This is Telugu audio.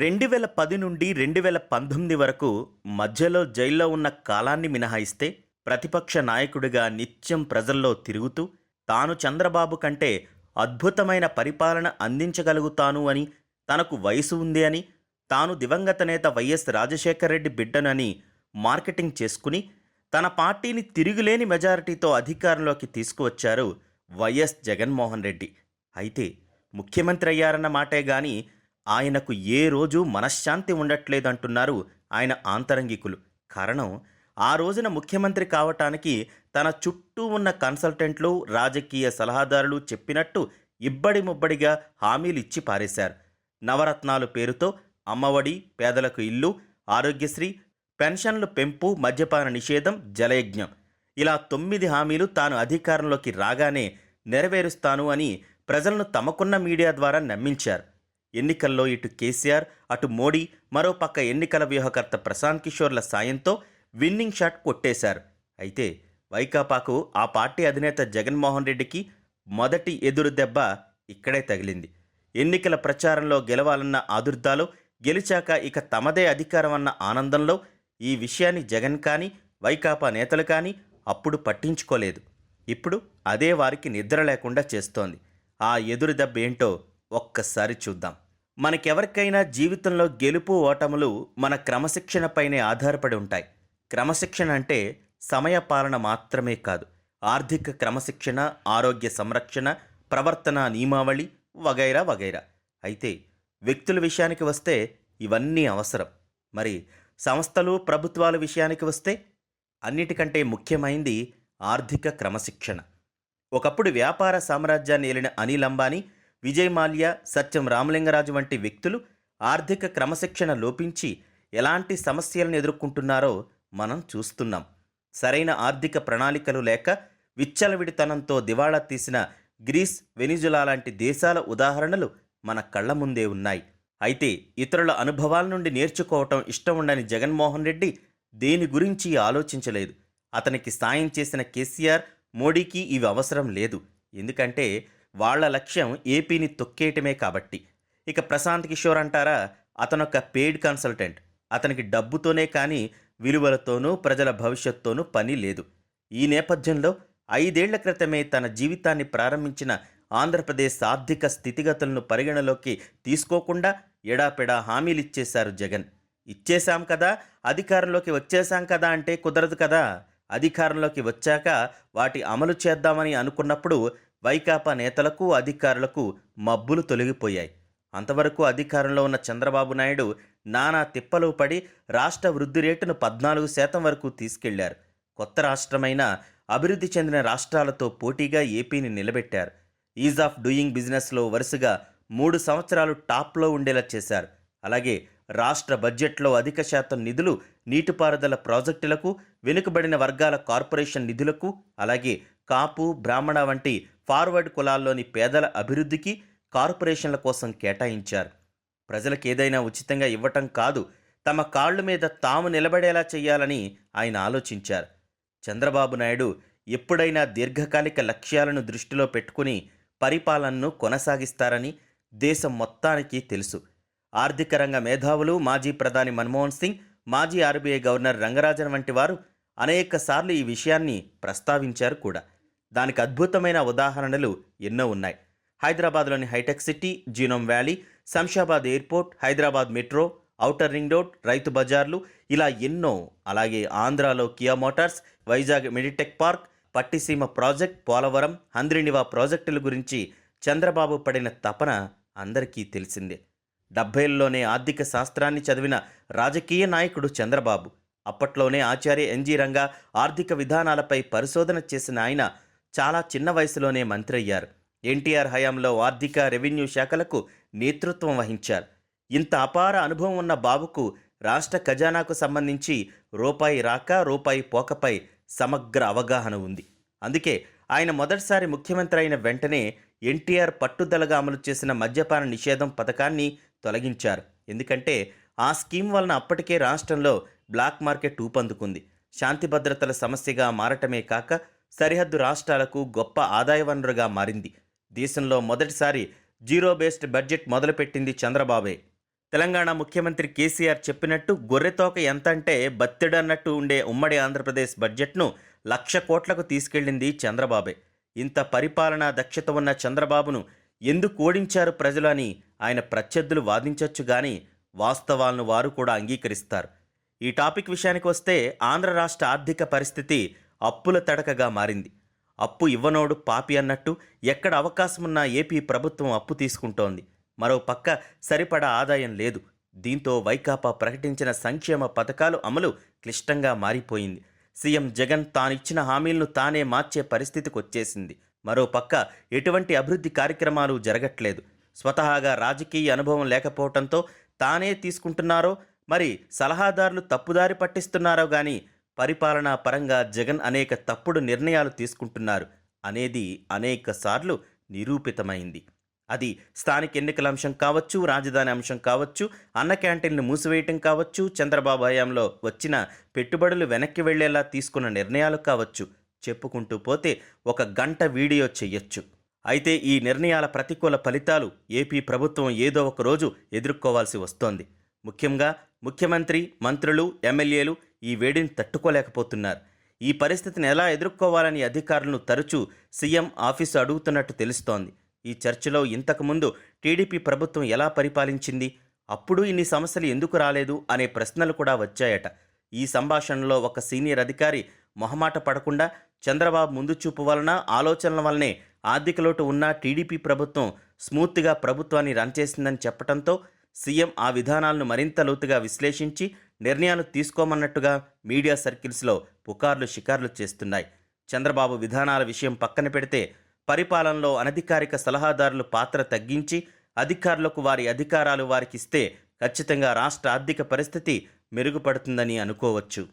రెండు వేల పది నుండి రెండు వేల పంతొమ్మిది వరకు మధ్యలో జైల్లో ఉన్న కాలాన్ని మినహాయిస్తే ప్రతిపక్ష నాయకుడిగా నిత్యం ప్రజల్లో తిరుగుతూ తాను చంద్రబాబు కంటే అద్భుతమైన పరిపాలన అందించగలుగుతాను అని తనకు వయసు ఉంది అని తాను దివంగత నేత వైఎస్ రాజశేఖర రెడ్డి బిడ్డనని మార్కెటింగ్ చేసుకుని తన పార్టీని తిరుగులేని మెజారిటీతో అధికారంలోకి తీసుకువచ్చారు వైఎస్ జగన్మోహన్ రెడ్డి. అయితే ముఖ్యమంత్రి అయ్యారన్న మాటే కానీ ఆయనకు ఏ రోజు మనశ్శాంతి ఉండట్లేదంటున్నారు ఆయన ఆంతరంగికులు. కారణం ఆ రోజున ముఖ్యమంత్రి కావటానికి తన చుట్టూ ఉన్న కన్సల్టెంట్లు రాజకీయ సలహాదారులు చెప్పినట్టు ఇబ్బడి ముబ్బడిగా హామీలు ఇచ్చి పారేశారు. నవరత్నాలు పేరుతో అమ్మఒడి పేదలకు ఇల్లు ఆరోగ్యశ్రీ పెన్షన్లు పెంపు మద్యపాన నిషేధం జలయజ్ఞం. ఇలా తొమ్మిది హామీలు తాను అధికారంలోకి రాగానే నెరవేరుస్తాను అని ప్రజలను తమకున్న మీడియా ద్వారా నమ్మించారు. ఎన్నికల్లో ఇటు కేసీఆర్ అటు మోడీ మరోపక్క ఎన్నికల వ్యూహకర్త ప్రశాంత్ కిషోర్ల సాయంతో విన్నింగ్ షాట్ కొట్టేశారు. అయితే వైకాపాకు ఆ పార్టీ అధినేత జగన్మోహన్ రెడ్డికి మొదటి ఎదురు దెబ్బ ఇక్కడే తగిలింది. ఎన్నికల ప్రచారంలో గెలవాలన్న ఆదుర్దాలు గెలిచాక ఇక తమదే అధికారం అన్న ఆనందంలో ఈ విషయాన్ని జగన్ కానీ వైకాపా నేతలు కానీ అప్పుడు పట్టించుకోలేదు. ఇప్పుడు అదే వారికి నిద్ర లేకుండా చేస్తోంది. ఆ ఎదురు దెబ్బ ఏంటో ఒక్కసారి చూద్దాం. మనకెవరికైనా జీవితంలో గెలుపు ఓటములు మన క్రమశిక్షణపైనే ఆధారపడి ఉంటాయి. క్రమశిక్షణ అంటే సమయపాలన మాత్రమే కాదు. ఆర్థిక క్రమశిక్షణ ఆరోగ్య సంరక్షణ ప్రవర్తన నియమావళి వగైరా వగైరా. అయితే వ్యక్తుల విషయానికి వస్తే ఇవన్నీ అవసరం. మరి సంస్థలు ప్రభుత్వాల విషయానికి వస్తే అన్నిటికంటే ముఖ్యమైంది ఆర్థిక క్రమశిక్షణ. ఒకప్పుడు వ్యాపార సామ్రాజ్యాన్ని ఏలిన అనిల్ అంబానీ విజయ్ మాల్యా సత్యం రామలింగరాజు వంటి వ్యక్తులు ఆర్థిక క్రమశిక్షణ లోపించి ఎలాంటి సమస్యలను ఎదుర్కొంటున్నారో మనం చూస్తున్నాం. సరైన ఆర్థిక ప్రణాళికలు లేక విచ్చలవిడితనంతో దివాళా తీసిన గ్రీస్ వెనిజులా లాంటి దేశాల ఉదాహరణలు మన కళ్ళ ముందే ఉన్నాయి. అయితే ఇతరుల అనుభవాల నుండి నేర్చుకోవటం ఇష్టం ఉండని జగన్మోహన్ రెడ్డి దేని గురించి ఆలోచించలేదు. అతనికి సాయం చేసిన కేసీఆర్ మోడీకి ఇవి అవసరం లేదు. ఎందుకంటే వాళ్ళ లక్ష్యం ఏపీని తొక్కేయటమే కాబట్టి. ఇక ప్రశాంత్ కిషోర్ అంటారా? అతనొక పెయిడ్ కన్సల్టెంట్. అతనికి డబ్బుతోనే కానీ విలువలతోనూ ప్రజల భవిష్యత్తోనూ పని లేదు. ఈ నేపథ్యంలో ఐదేళ్ళ క్రితమే తన జీవితాన్ని ప్రారంభించిన ఆంధ్రప్రదేశ్ ఆర్థిక స్థితిగతులను పరిగణలోకి తీసుకోకుండా ఎడాపెడా హామీలిచ్చేశారు జగన్. ఇచ్చేశాం కదా అధికారంలోకి వచ్చేశాం కదా అంటే కుదరదు కదా. అధికారంలోకి వచ్చాక వాటి అమలు చేద్దామని అనుకున్నప్పుడు వైకాపా నేతలకు అధికారులకు మబ్బులు తొలగిపోయాయి. అంతవరకు అధికారంలో ఉన్న చంద్రబాబు నాయుడు నానా తిప్పలు పడి రాష్ట్ర వృద్ధి రేటును పద్నాలుగు శాతం వరకు తీసుకెళ్ళారు. కొత్త రాష్ట్రమైన అభివృద్ధి చెందిన రాష్ట్రాలతో పోటీగా ఏపీని నిలబెట్టారు. ఈజ్ ఆఫ్ డూయింగ్ బిజినెస్లో వరుసగా మూడు సంవత్సరాలు టాప్లో ఉండేలా చేశారు. అలాగే రాష్ట్ర బడ్జెట్లో అధిక శాతం నిధులు నీటిపారుదల ప్రాజెక్టులకు వెనుకబడిన వర్గాల కార్పొరేషన్ నిధులకు అలాగే కాపు బ్రాహ్మణ వంటి ఫార్వర్డ్ కులాల్లోని పేదల అభివృద్ధికి కార్పొరేషన్ల కోసం కేటాయించారు. ప్రజలకు ఏదైనా ఉచితంగా ఇవ్వటం కాదు తమ కాళ్ళ మీద తాము నిలబడేలా చేయాలని ఆయన ఆలోచించారు. చంద్రబాబు నాయుడు ఎప్పుడైనా దీర్ఘకాలిక లక్ష్యాలను దృష్టిలో పెట్టుకుని పరిపాలనను కొనసాగిస్తారని దేశం మొత్తానికి తెలుసు. ఆర్థిక రంగ మేధావులు మాజీ ప్రధాని మన్మోహన్ సింగ్ మాజీ ఆర్బీఐ గవర్నర్ రంగరాజన్ వంటి వారు అనేకసార్లు ఈ విషయాన్ని ప్రస్తావించారు కూడా. దానికి అద్భుతమైన ఉదాహరణలు ఎన్నో ఉన్నాయి. హైదరాబాద్లోని hitech city genome valley Shamshabad airport Hyderabad metro outer ring road రైతు బజార్లు ఇలా ఎన్నో. అలాగే ఆంధ్రాలో Kia Motors Vizag meditech park Pattiseema project Polavaram Handriniva ప్రాజెక్టుల గురించి చంద్రబాబు పడిన తపన అందరికీ తెలిసిందే. డెబ్బైల్లోనే ఆర్థిక శాస్త్రాన్ని చదివిన రాజకీయ నాయకుడు చంద్రబాబు. అప్పట్లోనే ఆచార్య ఎన్జీ రంగా ఆర్థిక విధానాలపై పరిశోధన చేసిన ఆయన చాలా చిన్న వయసులోనే మంత్రి అయ్యారు. ఎన్టీఆర్ హయాంలో ఆర్థిక రెవెన్యూ శాఖలకు నేతృత్వం వహించారు. ఇంత అపార అనుభవం ఉన్న బాబుకు రాష్ట్ర ఖజానాకు సంబంధించి రూపాయి రాక రూపాయి పోకపై సమగ్ర అవగాహన ఉంది. అందుకే ఆయన మొదటిసారి ముఖ్యమంత్రి అయిన వెంటనే ఎన్టీఆర్ పట్టుదలగా అమలు చేసిన మద్యపాన నిషేధం పథకాన్ని తొలగించారు. ఎందుకంటే ఆ స్కీమ్ వలన అప్పటికే రాష్ట్రంలో బ్లాక్ మార్కెట్ ఊపందుకుంది. శాంతి భద్రతల సమస్యగా మారటమే కాక సరిహద్దు రాష్ట్రాలకు గొప్ప ఆదాయ వనరుగా మారింది. దేశంలో మొదటిసారి జీరో బేస్డ్ బడ్జెట్ మొదలుపెట్టింది చంద్రబాబే. తెలంగాణ ముఖ్యమంత్రి కేసీఆర్ చెప్పినట్టు గొర్రెతోక ఎంత అంటే బత్తెడన్నట్టు ఉండే ఉమ్మడి ఆంధ్రప్రదేశ్ బడ్జెట్ను లక్ష కోట్లకు తీసుకెళ్ళింది చంద్రబాబే. ఇంత పరిపాలనా దక్షత ఉన్న చంద్రబాబును ఎందుకు ఓడించారు ప్రజలు అని ఆయన ప్రత్యర్థులు వాదించొచ్చు కానీ వాస్తవాలను వారు కూడా అంగీకరిస్తారు. ఈ టాపిక్ విషయానికి వస్తే ఆంధ్ర రాష్ట్ర ఆర్థిక పరిస్థితి అప్పుల తడకగా మారింది. అప్పు ఇవ్వనోడు పాపి అన్నట్టు ఎక్కడ అవకాశమున్నా ఏపీ ప్రభుత్వం అప్పు తీసుకుంటోంది. మరో పక్క సరిపడా ఆదాయం లేదు. దీంతో వైకాపా ప్రకటించిన సంక్షేమ పథకాలు అమలు క్లిష్టంగా మారిపోయింది. సీఎం జగన్ తానిచ్చిన హామీలను తానే మార్చే పరిస్థితికి వచ్చేసింది మరో పక్క ఎటువంటి అభివృద్ధి కార్యక్రమాలు జరగట్లేదు. స్వతహాగా రాజకీయ అనుభవం లేకపోవడంతో తానే తీసుకుంటున్నారో మరి సలహాదారులు తప్పుదారి పట్టిస్తున్నారో కానీ పరిపాలనా పరంగా జగన్ అనేక తప్పుడు నిర్ణయాలు తీసుకుంటున్నారు అనేది అనేక సార్లు నిరూపితమైంది. అది స్థానిక ఎన్నికల అంశం కావచ్చు రాజధాని అంశం కావచ్చు అన్న క్యాంటీన్లు మూసివేయటం కావచ్చు చంద్రబాబు హయాంలో వచ్చిన పెట్టుబడులు వెనక్కి వెళ్ళేలా తీసుకున్న నిర్ణయాలు కావచ్చు. చెప్పుకుంటూ పోతే ఒక గంట వీడియో చెయ్యొచ్చు. అయితే ఈ నిర్ణయాల ప్రతికూల ఫలితాలు ఏపీ ప్రభుత్వం ఏదో ఒక రోజు ఎదుర్కోవాల్సి వస్తోంది. ముఖ్యంగా ముఖ్యమంత్రి మంత్రులు ఎమ్మెల్యేలు ఈ వేడిని తట్టుకోలేకపోతున్నారు. ఈ పరిస్థితిని ఎలా ఎదుర్కోవాలని అధికారులను తరచూ సీఎం ఆఫీసు అడుగుతున్నట్టు తెలుస్తోంది. ఈ చర్చలో ఇంతకుముందు టీడీపీ ప్రభుత్వం ఎలా పరిపాలించింది? అప్పుడు ఇన్ని సమస్యలు ఎందుకు రాలేదు? అనే ప్రశ్నలు కూడా వచ్చాయట. ఈ సంభాషణలో ఒక సీనియర్ అధికారి మొహమాట పడకుండా చంద్రబాబు ముందు చూపు వలన ఆలోచనల వల్లనే ఆర్థిక లోటు ఉన్న టీడీపీ ప్రభుత్వం స్మూత్గా ప్రభుత్వాన్ని రన్ చేసిందని చెప్పడంతో సీఎం ఆ విధానాలను మరింత లోతుగా విశ్లేషించి నిర్ణయాలు తీసుకోమన్నట్టుగా మీడియా సర్కిల్స్లో పుకార్లు షికార్లు చేస్తున్నాయి. చంద్రబాబు విధానాల విషయం పక్కన పెడితే పరిపాలనలో అనధికారిక సలహాదారుల పాత్ర తగ్గించి అధికారులకు వారి అధికారాలు వారికిస్తే ఖచ్చితంగా రాష్ట్ర ఆర్థిక పరిస్థితి మెరుగుపడుతుందని అనుకోవచ్చు.